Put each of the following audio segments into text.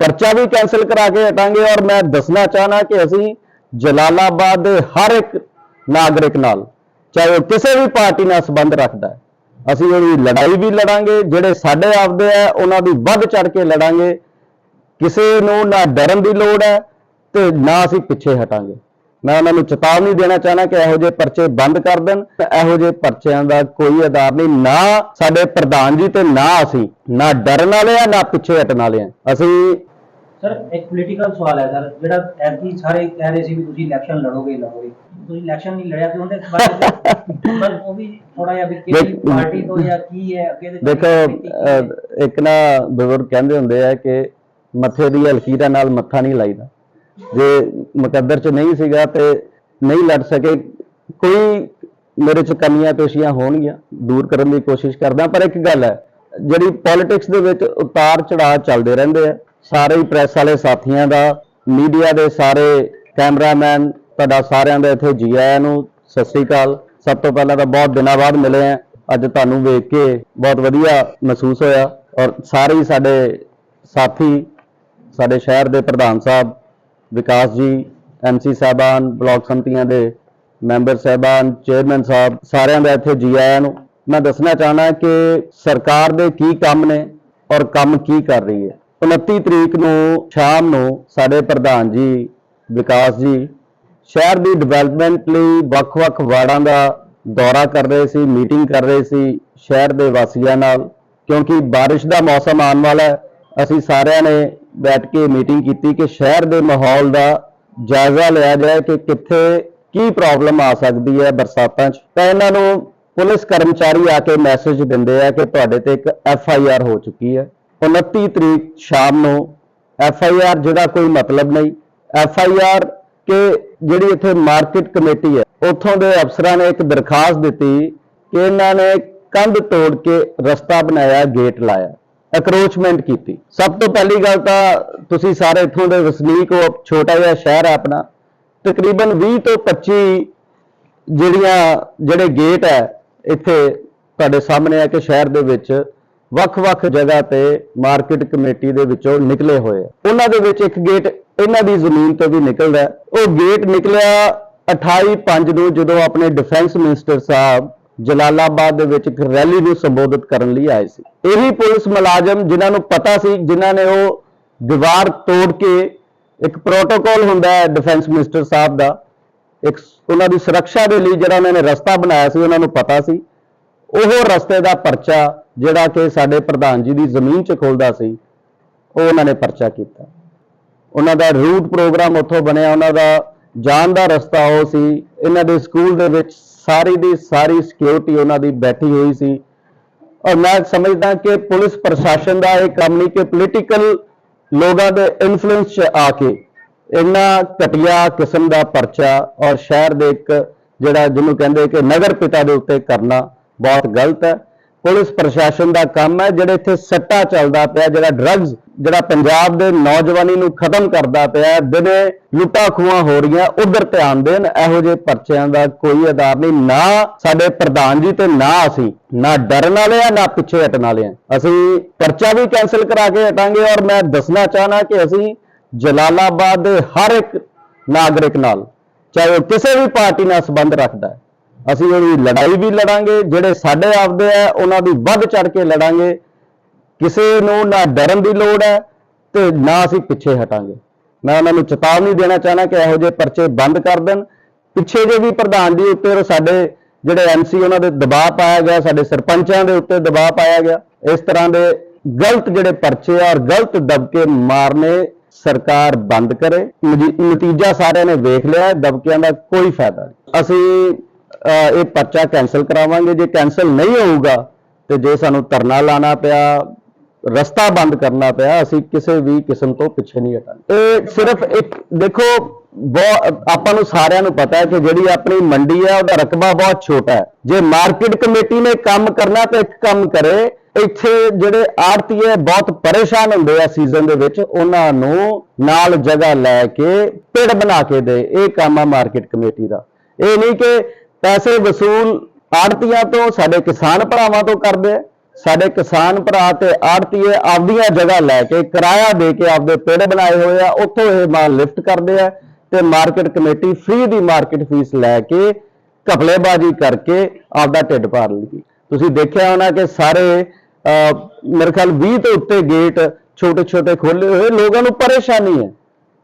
ਪਰਚਾ ਵੀ ਕੈਨਸਲ ਕਰਾ ਕੇ ਹਟਾਂਗੇ ਔਰ ਮੈਂ ਦੱਸਣਾ ਚਾਹਨਾ ਕਿ ਅਸੀਂ ਜਲਾਲਾਬਾਦ ਦੇ ਹਰ ਇੱਕ ਨਾਗਰਿਕ ਨਾਲ, ਚਾਹੇ ਉਹ ਕਿਸੇ ਵੀ ਪਾਰਟੀ ਨਾਲ ਸੰਬੰਧ ਰੱਖਦਾ ਹੈ, ਅਸੀਂ ਉਹਦੀ ਲੜਾਈ ਵੀ ਲੜਾਂਗੇ, ਜਿਹੜੇ ਸਾਡੇ ਆਪਦੇ ਆ ਉਹਨਾਂ ਦੀ ਵੱਧ ਚੜ ਕੇ ਲੜਾਂਗੇ। ਕਿਸੇ ਨੂੰ ਨਾ ਡਰਨ ਦੀ ਲੋੜ ਹੈ ਤੇ ਨਾ ਅਸੀਂ ਪਿੱਛੇ ਹਟਾਂਗੇ। ਮੈਂ ਉਹਨਾਂ ਨੂੰ ਚੇਤਾਵਨੀ ਦੇਣਾ ਚਾਹਨਾ ਕਿ ਇਹੋ ਜਿਹੇ ਪਰਚੇ ਬੰਦ ਕਰ ਦੇਣ, ਇਹੋ ਜਿਹੇ ਪਰਚਿਆਂ ਦਾ ਕੋਈ ਆਧਾਰ ਨਹੀਂ, ਨਾ ਸਾਡੇ ਪ੍ਰਧਾਨ ਜੀ ਤੇ ਨਾ ਅਸੀਂ, ਨਾ ਡਰਨ ਵਾਲੇ ਆ, ਨਾ ਪਿੱਛੇ ਹਟਣ ਵਾਲੇ ਆ। ਅਸੀਂ ਸਰ ਇੱਕ ਪੋਲੀਟੀਕਲ ਸਵਾਲ ਹੈ ਸਰ ਜਿਹੜਾ ਐਤਕੀ ਸਾਰੇ ਕਹਿ ਰਹੇ ਸੀ ਵੀ ਤੁਸੀਂ ਇਲੈਕਸ਼ਨ ਲੜੋਗੇ ਲੜੋਗੇ। ਤੁਸੀਂ ਇਲੈਕਸ਼ਨ ਨਹੀਂ ਲੜਿਆ ਤੇ ਉਹਦੇ ਬਾਰੇ ਬਸ ਉਹ ਵੀ ਥੋੜਾ ਜਿਹਾ ਵੀ ਕਿਹੜੀ ਪਾਰਟੀ ਤੋਂ ਜਾਂ ਕੀ ਹੈ ਅੱਗੇ ਦੇ ਦੇਖੋ ਇੱਕ ਨਾ ਬਜ਼ੁਰਗ ਕਹਿੰਦੇ ਹੁੰਦੇ ਆ ਕਿ ਮੱਥੇ ਦੀ ਹਲਕੀਰਾਂ ਨਾਲ ਮੱਥਾ ਨਹੀਂ ਲਾਈਦਾ। ਜੇ ਮੁਕੱਦਰ ਚ ਨਹੀਂ ਸੀਗਾ ਤੇ ਨਹੀਂ ਲੜ ਸਕੇ ਕੋਈ ਮੇਰੇ ਚ ਕਮੀਆਂ ਪੇਸ਼ੀਆਂ ਹੋਣਗੀਆਂ ਦੂਰ ਕਰਨ ਦੀ ਕੋਸ਼ਿਸ਼ ਕਰਦਾ ਪਰ ਇੱਕ ਗੱਲ ਹੈ ਜਿਹੜੀ ਪੋਲਿਟਿਕਸ ਦੇ ਵਿੱਚ ਉਤਾਰ ਚੜਾਅ ਚੱਲਦੇ ਰਹਿੰਦੇ ਆ ਸਾਰੇ ਹੀ ਪ੍ਰੈਸ ਵਾਲੇ ਸਾਥੀਆਂ ਦਾ ਮੀਡੀਆ ਦੇ ਸਾਰੇ ਕੈਮਰਾਮੈਨ ਤੁਹਾਡਾ ਸਾਰਿਆਂ ਦਾ ਇੱਥੇ ਜੀ ਆਇਆਂ ਨੂੰ ਸਤਿ ਸ੍ਰੀ ਅਕਾਲ। ਸਭ ਤੋਂ ਪਹਿਲਾਂ ਤਾਂ ਬਹੁਤ ਦਿਨਾਂ ਬਾਅਦ ਮਿਲੇ ਆ। ਅੱਜ ਤੁਹਾਨੂੰ ਵੇਖ ਕੇ ਬਹੁਤ ਵਧੀਆ ਮਹਿਸੂਸ ਹੋਇਆ ਔਰ ਸਾਰੇ ਹੀ ਸਾਡੇ ਸਾਥੀ, ਸਾਡੇ ਸ਼ਹਿਰ ਦੇ ਪ੍ਰਧਾਨ ਸਾਹਿਬ, ਵਿਕਾਸ ਜੀ ਐਮਸੀ ਸਾਹਿਬਾਨ, ਬਲਾਕ ਸੰਮਤੀਆਂ ਦੇ ਮੈਂਬਰ ਸਾਹਿਬਾਨ, ਚੇਅਰਮੈਨ ਸਾਹਿਬ, ਸਾਰਿਆਂ ਦਾ ਇੱਥੇ ਜੀ ਆਇਆਂ ਨੂੰ। ਮੈਂ ਦੱਸਣਾ ਚਾਹਨਾ ਕਿ ਸਰਕਾਰ ਦੇ ਕੀ ਕੰਮ ਨੇ ਔਰ ਕੰਮ ਕੀ ਕਰ ਰਹੀ ਹੈ। 29 ਤਰੀਕ ਨੂੰ ਸ਼ਾਮ ਨੂੰ ਸਾਡੇ ਪ੍ਰਧਾਨ ਜੀ, ਵਿਕਾਸ ਜੀ ਸ਼ਹਿਰ ਦੀ ਡਿਵੈਲਪਮੈਂਟ ਲਈ ਵੱਖ-ਵੱਖ ਵਾਰਡਾਂ ਦਾ ਦੌਰਾ ਕਰ ਰਹੇ ਸੀ ਮੀਟਿੰਗ ਕਰ ਰਹੇ ਸੀ ਸ਼ਹਿਰ ਦੇ ਵਾਸੀਆਂ ਨਾਲ, ਕਿਉਂਕਿ ਬਾਰਿਸ਼ ਦਾ ਮੌਸਮ ਆਉਣ ਵਾਲਾ ਹੈ, ਅਸੀਂ ਸਾਰਿਆਂ ਨੇ ਬੈਠ ਕੇ ਮੀਟਿੰਗ ਕੀਤੀ ਕਿ ਸ਼ਹਿਰ ਦੇ ਮਾਹੌਲ ਦਾ ਜਾਇਜ਼ਾ ਲਿਆ ਜਾਏ ਕਿ ਕਿੱਥੇ ਕੀ ਪ੍ਰੋਬਲਮ ਆ ਸਕਦੀ ਹੈ ਬਰਸਾਤਾਂ 'ਚ। ਤਾਂ ਇਹਨਾਂ ਨੂੰ ਪੁਲਿਸ ਕਰਮਚਾਰੀ ਆ ਕੇ ਮੈਸੇਜ ਦਿੰਦੇ ਆ ਕਿ ਤੁਹਾਡੇ ਤੇ ਇੱਕ ਐਫ ਆਈ ਆਰ ਹੋ ਚੁੱਕੀ ਹੈ। 29 ਤਰੀਕ ਸ਼ਾਮ ਨੂੰ ਐਫ ਆਈ ਆਰ ਜਿਹੜਾ ਕੋਈ ਮਤਲਬ ਨਹੀਂ। ਐਫ ਆਈ ਆਰ ਕਿ ਜਿਹੜੀ ਇੱਥੇ ਮਾਰਕੀਟ ਕਮੇਟੀ ਹੈ, ਉੱਥੋਂ ਦੇ ਅਫਸਰਾਂ ਨੇ ਇੱਕ ਦਰਖਾਸਤ ਦਿੱਤੀ ਕਿ ਇਹਨਾਂ ਨੇ ਕੰਧ ਤੋੜ ਕੇ ਰਸਤਾ ਬਣਾਇਆ ਗੇਟ ਲਾਇਆ ਅਕਰੋਚਮੈਂਟ ਕੀਤੀ। ਸਭ ਤੋਂ ਪਹਿਲੀ ਗੱਲ ਤਾਂ ਤੁਸੀਂ ਸਾਰੇ ਇੱਥੋਂ ਦੇ ਵਸਨੀਕ ਹੋ, ਛੋਟਾ ਜਿਹਾ ਸ਼ਹਿਰ ਹੈ ਆਪਣਾ, ਤਕਰੀਬਨ 20 ਤੋਂ 25 ਜਿਹੜੀਆਂ, ਜਿਹੜੇ ਗੇਟ ਹੈ, ਇੱਥੇ ਤੁਹਾਡੇ ਸਾਹਮਣੇ ਹੈ ਕਿ ਸ਼ਹਿਰ ਦੇ ਵਿੱਚ ਵੱਖ-ਵੱਖ ਜਗ੍ਹਾ ਤੇ ਮਾਰਕੀਟ ਕਮੇਟੀ ਦੇ ਵਿੱਚੋਂ ਨਿਕਲੇ ਹੋਏ ਉਹਨਾਂ ਦੇ ਵਿੱਚ ਇੱਕ ਗੇਟ ਇਹਨਾਂ ਦੀ ਜ਼ਮੀਨ ਤੋਂ ਵੀ ਨਿਕਲਦਾ ਉਹ ਗੇਟ ਨਿਕਲਿਆ 28 5 ਨੂੰ ਜਦੋਂ ਆਪਣੇ ਡਿਫੈਂਸ ਮਿਨਿਸਟਰ ਸਾਹਿਬ ਜਲਾਲਾਬਾਦ ਦੇ ਵਿੱਚ ਇੱਕ ਰੈਲੀ ਨੂੰ ਸੰਬੋਧਿਤ ਕਰਨ ਲਈ ਆਏ ਸੀ। ਇਹੀ ਪੁਲਿਸ ਮੁਲਾਜ਼ਮ ਜਿਨ੍ਹਾਂ ਨੂੰ ਪਤਾ ਸੀ, ਜਿਨ੍ਹਾਂ ਨੇ ਉਹ ਦੀਵਾਰ ਤੋੜ ਕੇ ਇੱਕ ਪ੍ਰੋਟੋਕੋਲ ਹੁੰਦਾ ਹੈ ਡਿਫੈਂਸ ਮਿਨਿਸਟਰ ਸਾਹਿਬ ਦਾ, ਇੱਕ ਉਹਨਾਂ ਦੀ ਸੁਰੱਖਿਆ ਦੇ ਲਈ ਜਿਹੜਾ ਉਹਨਾਂ ਨੇ ਰਸਤਾ ਬਣਾਇਆ ਸੀ, ਉਹਨਾਂ ਨੂੰ ਪਤਾ ਸੀ। ਉਹ ਰਸਤੇ ਦਾ ਪਰਚਾ ਜਿਹੜਾ ਕਿ ਸਾਡੇ ਪ੍ਰਧਾਨ ਜੀ ਦੀ ਜ਼ਮੀਨ 'ਚ ਖੋਲਦਾ ਸੀ, ਉਹ ਉਹਨਾਂ ਨੇ ਪਰਚਾ ਕੀਤਾ। ਉਹਨਾਂ ਦਾ ਰੂਟ ਪ੍ਰੋਗਰਾਮ ਉੱਥੋਂ ਬਣਿਆ, ਉਹਨਾਂ ਦਾ ਜਾਣ ਦਾ ਰਸਤਾ ਉਹ ਸੀ। ਇਹਨਾਂ ਦੇ ਸਕੂਲ ਦੇ ਵਿੱਚ ਸਾਰੀ ਦੀ ਸਾਰੀ ਸਿਕਿਉਰਿਟੀ ਉਹਨਾਂ ਦੀ ਬੈਠੀ ਹੋਈ ਸੀ। ਔਰ ਮੈਂ ਸਮਝਦਾ ਕਿ ਪੁਲਿਸ ਪ੍ਰਸ਼ਾਸਨ ਦਾ ਇਹ ਕੰਮ ਨਹੀਂ ਕਿ ਪੋਲੀਟੀਕਲ ਲੋਕਾਂ ਦੇ ਇਨਫਲੂਐਂਸ 'ਚ ਆ ਕੇ ਇੰਨਾ ਘਟੀਆ ਕਿਸਮ ਦਾ ਪਰਚਾ ਔਰ ਸ਼ਹਿਰ ਦੇ ਇੱਕ ਜਿਹੜਾ ਜਿਹਨੂੰ ਕਹਿੰਦੇ ਕਿ ਨਗਰ ਪਿਤਾ ਦੇ ਉੱਤੇ ਕਰਨਾ ਬਹੁਤ ਗਲਤ ਹੈ। ਪੁਲਿਸ ਪ੍ਰਸ਼ਾਸਨ ਦਾ ਕੰਮ ਹੈ, ਜਿਹੜੇ ਇੱਥੇ ਸੱਟਾ ਚੱਲਦਾ ਪਿਆ, ਜਿਹੜਾ ਡਰੱਗਸ ਜਿਹੜਾ ਪੰਜਾਬ ਦੇ ਨੌਜਵਾਨੀ ਨੂੰ ਖਤਮ ਕਰਦਾ ਪਿਆ ਦਿਨੇ ਲੁੱਟਾਂ ਖੂਹਾਂ ਹੋ ਰਹੀਆਂ, ਉਧਰ ਧਿਆਨ ਦੇਣ, ਇਹੋ ਜਿਹੇ ਪਰਚਿਆਂ ਦਾ ਕੋਈ ਆਧਾਰ ਨਹੀਂ, ਨਾ ਸਾਡੇ ਪ੍ਰਧਾਨ ਜੀ ਤੇ ਨਾ ਅਸੀਂ, ਨਾ ਡਰਨ ਵਾਲੇ ਆ, ਨਾ ਪਿੱਛੇ ਹਟਣ ਵਾਲੇ ਆ। ਅਸੀਂ ਪਰਚਾ ਵੀ ਕੈਨਸਲ ਕਰਾ ਕੇ ਹਟਾਂਗੇ ਔਰ ਮੈਂ ਦੱਸਣਾ ਚਾਹਨਾ ਕਿ ਅਸੀਂ ਜਲਾਲਾਬਾਦ ਦੇ ਹਰ ਇੱਕ ਨਾਗਰਿਕ ਨਾਲ, ਚਾਹੇ ਉਹ ਕਿਸੇ ਵੀ ਪਾਰਟੀ ਨਾਲ ਸੰਬੰਧ ਰੱਖਦਾ ਹੈ ਅਸੀਂ ਉਹਦੀ ਲੜਾਈ ਵੀ ਲੜਾਂਗੇ, ਜਿਹੜੇ ਸਾਡੇ ਆਪਦੇ ਆ, ਉਹਨਾਂ ਦੀ ਵੱਧ ਚੜ ਕੇ ਲੜਾਂਗੇ। ਕਿਸੇ ਨੂੰ ਨਾ ਡਰਨ ਦੀ ਲੋੜ ਹੈ ਤੇ ਨਾ ਅਸੀਂ ਪਿੱਛੇ ਹਟਾਂਗੇ। ਮੈਂ ਉਹਨਾਂ ਨੂੰ ਚੇਤਾਵਨੀ ਦੇਣਾ ਚਾਹਨਾ ਕਿ ਇਹੋ ਜਿਹੇ ਪਰਚੇ ਬੰਦ ਕਰ ਦੇਣ। ਪਿੱਛੇ ਜੇ ਵੀ ਪ੍ਰਧਾਨ ਜੀ ਉੱਤੇ ਸਾਡੇ ਜਿਹੜੇ ਐਮਸੀ ਉਹਨਾਂ ਦੇ ਦਬਾਅ ਪਾਇਆ ਗਿਆ, ਸਾਡੇ ਸਰਪੰਚਾਂ ਦੇ ਉੱਤੇ ਦਬਾਅ ਪਾਇਆ ਗਿਆ, ਇਸ ਤਰ੍ਹਾਂ ਦੇ ਗਲਤ ਜਿਹੜੇ ਪਰਚੇ ਆ ਔਰ ਗਲਤ ਦਬਕੇ ਮਾਰਨੇ ਸਰਕਾਰ ਬੰਦ ਕਰੇ। ਨਤੀਜਾ ਸਾਰਿਆਂ ਨੇ ਵੇਖ ਲਿਆ, ਦਬਕਿਆਂ ਦਾ ਕੋਈ ਫਾਇਦਾ ਨਹੀਂ। ਅਸੀਂ ਇਹ ਪਰਚਾ ਕੈਨਸਲ ਕਰਾਵਾਂਗੇ। ਜੇ ਕੈਨਸਲ ਨਹੀਂ ਹੋਊਗਾ, ਤੇ ਜੇ ਸਾਨੂੰ ਧਰਨਾ ਲਾਣਾ ਪਿਆ, ਰਸਤਾ ਬੰਦ ਕਰਨਾ ਪਿਆ, ਅਸੀਂ ਕਿਸੇ ਵੀ ਕਿਸਮ ਤੋਂ ਪਿੱਛੇ ਨਹੀਂ ਹਟਾਂਗੇ ਇਹ ਸਿਰਫ ਇੱਕ, ਦੇਖੋ ਆਪਾਂ ਨੂੰ ਸਾਰਿਆਂ ਨੂੰ ਪਤਾ ਹੈ ਕਿ ਜਿਹੜੀ ਆਪਣੀ ਮੰਡੀ ਹੈ, ਉਹਦਾ ਰਕਬਾ ਬਹੁਤ ਛੋਟਾ ਹੈ। ਜੇ ਮਾਰਕੀਟ ਕਮੇਟੀ ਨੇ ਕੰਮ ਕਰਨਾ, ਤਾਂ ਇੱਕ ਕੰਮ ਕਰੇ, ਇੱਥੇ ਜਿਹੜੇ ਆੜਤੀਏ ਬਹੁਤ ਪਰੇਸ਼ਾਨ ਹੁੰਦੇ ਆ ਸੀਜ਼ਨ ਦੇ ਵਿੱਚ, ਉਹਨਾਂ ਨੂੰ ਨਾਲ ਜਗ੍ਹਾ ਲੈ ਕੇ, ਪਿੜ ਬਣਾ ਕੇ ਦੇ। ਇਹ ਕੰਮ ਆ ਮਾਰਕੀਟ ਕਮੇਟੀ ਦਾ। ਇਹ ਨਹੀਂ ਕਿ ਪੈਸੇ ਵਸੂਲ ਆੜਤੀਆਂ ਤੋਂ ਸਾਡੇ ਕਿਸਾਨ ਭਰਾਵਾਂ ਤੋਂ ਕਰਦੇ ਆ। ਸਾਡੇ ਕਿਸਾਨ ਭਰਾ ਤੇ ਆੜਤੀਏ ਆਪਦੀਆਂ ਜਗ੍ਹਾ ਲੈ ਕੇ ਕਿਰਾਇਆ ਦੇ ਕੇ ਆਪਦੇ ਪਿੰਡ ਬਣਾਏ ਹੋਏ ਆ ਉੱਥੋਂ ਇਹ ਮਾਲ ਲਿਫਟ ਕਰਦੇ ਆ ਤੇ ਮਾਰਕੀਟ ਕਮੇਟੀ ਫ੍ਰੀ ਦੀ ਮਾਰਕੀਟ ਫੀਸ ਲੈ ਕੇ ਘਪਲੇਬਾਜ਼ੀ ਕਰਕੇ ਆਪਦਾ ਢਿੱਡ ਭਰ ਲਈ ਤੁਸੀਂ ਦੇਖਿਆ ਹੋਣਾ ਕਿ ਸਾਰੇ ਅਹ, ਮੇਰੇ ਖਿਆਲ 20 ਤੋਂ ਉੱਤੇ ਗੇਟ ਛੋਟੇ ਛੋਟੇ ਖੋਲੇ ਹੋਏ ਲੋਕਾਂ ਨੂੰ ਪਰੇਸ਼ਾਨੀ ਹੈ।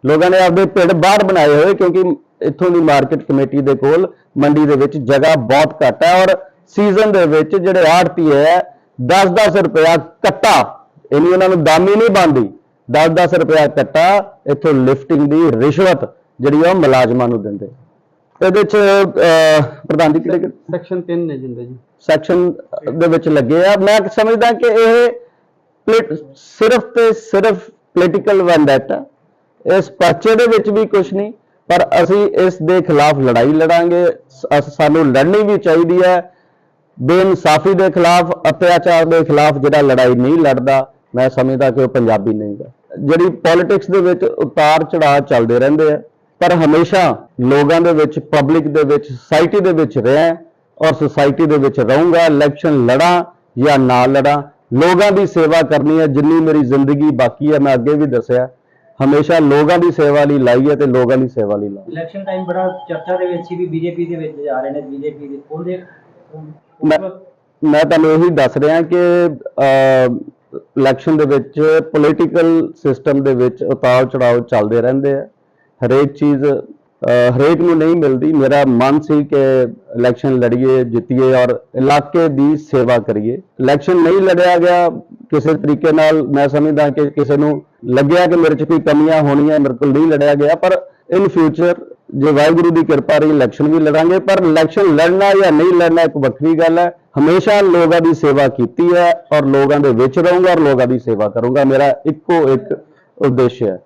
ਲੋਕਾਂ ਨੇ ਆਪਦੇ ਪਿੰਡ ਬਾਹਰ ਬਣਾਏ ਹੋਏ ਕਿਉਂਕਿ ਇੱਥੋਂ ਦੀ ਮਾਰਕੀਟ ਕਮੇਟੀ ਦੇ ਕੋਲ ਮੰਡੀ ਦੇ ਵਿੱਚ ਜਗ੍ਹਾ ਬਹੁਤ ਘੱਟ ਹੈ ਔਰ ਸੀਜ਼ਨ ਦੇ ਵਿੱਚ ਜਿਹੜੇ ਆੜਤੀ ਹੈ 10-10 ਰੁਪਇਆ ਕੱਟਾ। ਇਨੀ ਉਹਨਾਂ ਨੂੰ ਦਾਮੀ ਨਹੀਂ ਬੰਦੀ 10-10 ਰੁਪਇਆ ਕੱਟਾ ਇੱਥੋਂ ਲਿਫਟਿੰਗ ਦੀ ਰਿਸ਼ਵਤ ਜਿਹੜੀ ਉਹ ਮੁਲਾਜ਼ਮਾਂ ਨੂੰ ਦਿੰਦੇ। ਇਹਦੇ ਚ ਪ੍ਰਧਾਨ ਜੀ ਕਿਹੜੇ ਸੈਕਸ਼ਨ 3 ਨੇ ਜਿੰਦੇ ਜੀ। ਸੈਕਸ਼ਨ ਦੇ ਵਿੱਚ ਲੱਗੇ ਆ। ਮੈਂ ਸਮਝਦਾ ਕਿ ਇਹ ਸਿਰਫ ਤੇ ਸਿਰਫ ਪੋਲੀਟੀਕਲ ਵੈਂਡੈਟਾ ਇਸ ਪਰਚੇ ਦੇ ਵਿੱਚ ਵੀ ਕੁਝ ਨਹੀਂ। ਪਰ ਅਸੀਂ ਇਸ ਦੇ ਖਿਲਾਫ ਲੜਾਈ ਲੜਾਂਗੇ। ਸਾਨੂੰ ਲੜਨੀ ਵੀ ਚਾਹੀਦੀ ਹੈ। ਬੇਇਨਸਾਫੀ ਦੇ ਖਿਲਾਫ, ਅਤਿਆਚਾਰ ਦੇ ਖਿਲਾਫ ਜਿਹੜਾ ਲੜਾਈ ਨਹੀਂ ਲੜਦਾ, ਮੈਂ ਸਮਝਦਾ ਕਿ ਉਹ ਪੰਜਾਬੀ ਨਹੀਂ ਹੈ। ਜਿਹੜੀ ਪੋਲਿਟਿਕਸ ਦੇ ਵਿੱਚ ਉਤਾਰ ਚੜਾਅ ਚੱਲਦੇ ਰਹਿੰਦੇ ਆ, ਪਰ ਹਮੇਸ਼ਾ ਲੋਕਾਂ ਦੇ ਵਿੱਚ ਪਬਲਿਕ ਦੇ ਵਿੱਚ ਸੁਸਾਇਟੀ ਦੇ ਵਿੱਚ ਰਿਹਾ ਔਰ ਸੁਸਾਇਟੀ ਦੇ ਵਿੱਚ ਰਹੂੰਗਾ ਇਲੈਕਸ਼ਨ ਲੜਾਂ ਜਾਂ ਨਾ ਲੜਾਂ, ਲੋਕਾਂ ਦੀ ਸੇਵਾ ਕਰਨੀ ਹੈ, ਜਿੰਨੀ ਮੇਰੀ ਜ਼ਿੰਦਗੀ ਬਾਕੀ ਹੈ, ਮੈਂ ਅੱਗੇ ਵੀ ਦੱਸਿਆ। ਹਮੇਸ਼ਾ ਲੋਕਾਂ ਦੀ ਸੇਵਾ ਲਈ ਲਾਈ ਹੈ ਤੇ ਲੋਕਾਂ ਦੀ ਸੇਵਾ ਲਈ ਲਾਈ ਇਲੈਕਸ਼ਨ ਟਾਈਮ ਬੜਾ ਚਰਚਾ ਦੇ ਵਿੱਚ ਸੀ ਵੀ ਬੀਜੇਪੀ ਦੇ ਵਿੱਚ ਜਾ ਰਹੇ ਨੇ ਬੀਜੇਪੀ ਦੇ ਉਹਦੇ ਮੈਂ ਮੈਂ ਤੁਹਾਨੂੰ ਇਹੀ ਦੱਸ ਰਿਹਾ ਕਿ ਇਲੈਕਸ਼ਨ ਦੇ ਵਿੱਚ ਪੋਲੀਟੀਕਲ ਸਿਸਟਮ ਦੇ ਵਿੱਚ ਉਤਾਰ ਚੜਾਅ ਚੱਲਦੇ ਰਹਿੰਦੇ ਆ। ਹਰੇਕ ਚੀਜ਼ ਹਰੇਕ ਨੂੰ ਨਹੀਂ ਮਿਲਦੀ। ਮੇਰਾ ਮਨ ਸੀ ਕਿ ਇਲੈਕਸ਼ਨ ਲੜੀਏ ਜਿੱਤੀਏ ਔਰ ਇਲਾਕੇ ਦੀ ਸੇਵਾ ਕਰੀਏ। ਇਲੈਕਸ਼ਨ ਨਹੀਂ ਲੜਿਆ ਗਿਆ ਕਿਸੇ ਤਰੀਕੇ ਨਾਲ ਮੈਂ ਸਮਝਦਾ ਕਿ ਕਿਸੇ ਨੂੰ ਲੱਗਿਆ ਕਿ ਮੇਰੇ 'ਚ ਕੋਈ ਕਮੀਆਂ ਹੋਣੀਆਂ, ਮੇਰੇ ਕੋਲ ਨਹੀਂ ਲੜਿਆ ਗਿਆ, ਪਰ ਇਨ ਫਿਊਚਰ ਜੇ ਵਾਹਿਗੁਰੂ ਦੀ ਕਿਰਪਾ ਰਹੀ ਇਲੈਕਸ਼ਨ ਵੀ ਲੜਾਂਗੇ, ਪਰ ਇਲੈਕਸ਼ਨ ਲੜਨਾ ਜਾਂ ਨਹੀਂ ਲੜਨਾ ਇੱਕ ਵੱਖਰੀ ਗੱਲ ਹੈ। ਹਮੇਸ਼ਾ ਲੋਕਾਂ ਦੀ ਸੇਵਾ ਕੀਤੀ ਹੈ ਔਰ ਲੋਕਾਂ ਦੇ ਵਿੱਚ ਰਹੂੰਗਾ ਔਰ ਲੋਕਾਂ ਦੀ ਸੇਵਾ ਕਰੂੰਗਾ। ਮੇਰਾ ਇੱਕੋ ਇੱਕ ਉਦੇਸ਼ ਹੈ।